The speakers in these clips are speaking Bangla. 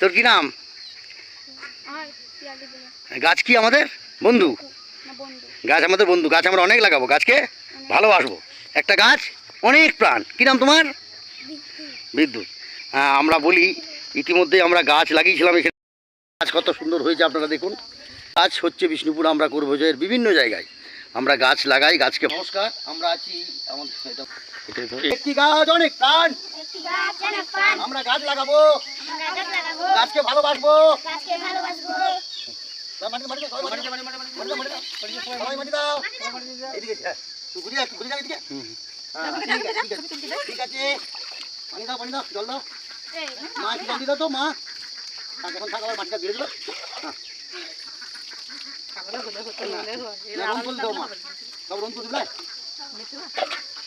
তোর কি নাম? গাছ কি আমাদের? বন্ধু? গাছ আমাদের বন্ধু। গাছ আমরা অনেক লাগাবো। গাছকে ভালোবাসবো। একটা গাছ, অনেক প্রাণ। কী নাম তোমার? বিদ্যুৎ। হ্যাঁ আমরা বলি, ইতিমধ্যে আমরা গাছ লাগিয়েছিলাম এখানে। গাছ কত সুন্দর হয়েছে, আপনারা দেখুন। গাছ হচ্ছে বিষ্ণুপুর, আমরা করব জয়ের বিভিন্ন জায়গায়। আমরা গাছ লাগাই গাছকে নমস্কার আমরা আছি আমাদের এটা- এটা ধরো। একটি গাছ অনেক প্রাণ একটি গাছ অনেক প্রাণ আমরা গাছ লাগাবো আমরা গাছ লাগাবো গাছকে ভালোবাসবো গাছকে ভালোবাসবো মাটি মাটি দাও, সবাই মাটি দাও, মাটি দাও, মাটি দাও, মাটি দাও, সবাই মাটি দাও। এদিকে, হ্যাঁ। তুই ঘুরিয়ে আয়, তুই ঘুরিয়ে যা এদিকে। হ্যাঁ, ঠিক আছে, ঠিক আছে, ঠিক আছে। পানি দাও, পানি দাও, জল দাও। এই মা, একটু জল দিয়ে দাও তো, মা। থাক, এখন থাক, আবার মাটিটা ধীরে দিলো। হ্যাঁ।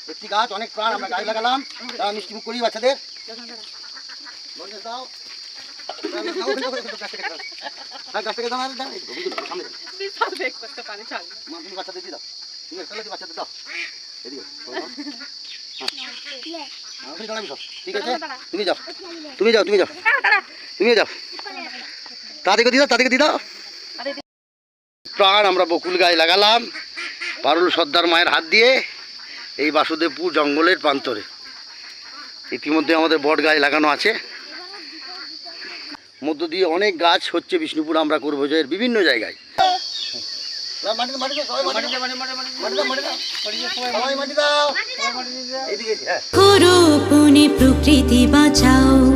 একটি গাছ অনেক প্রাণ আমরা গাছ লাগালাম তারা মিষ্টি করি বাচ্চাদের দাও দাও, দিয়ে দাও তুমি। ঠিক আছে তুমি যাও তুমি যাও তুমি যাও তুমি যাও তাদেরকে দিয়ে দাও তাদেরকে দিয়ে দাও প্রাণ আমরা বকুল গায়ে লাগালাম পারুল সর্দার মায়ের হাত দিয়ে এই বাসুদেবপুর জঙ্গলের প্রান্তরে। ইতিমধ্যে আমাদের বট গায়ে লাগানো আছে। মধ্য দিয়ে অনেক গাছ হচ্ছে বিষ্ণুপুর, আমরা করব জয়ের বিভিন্ন জায়গায়। প্রকৃতি বাঁচাও।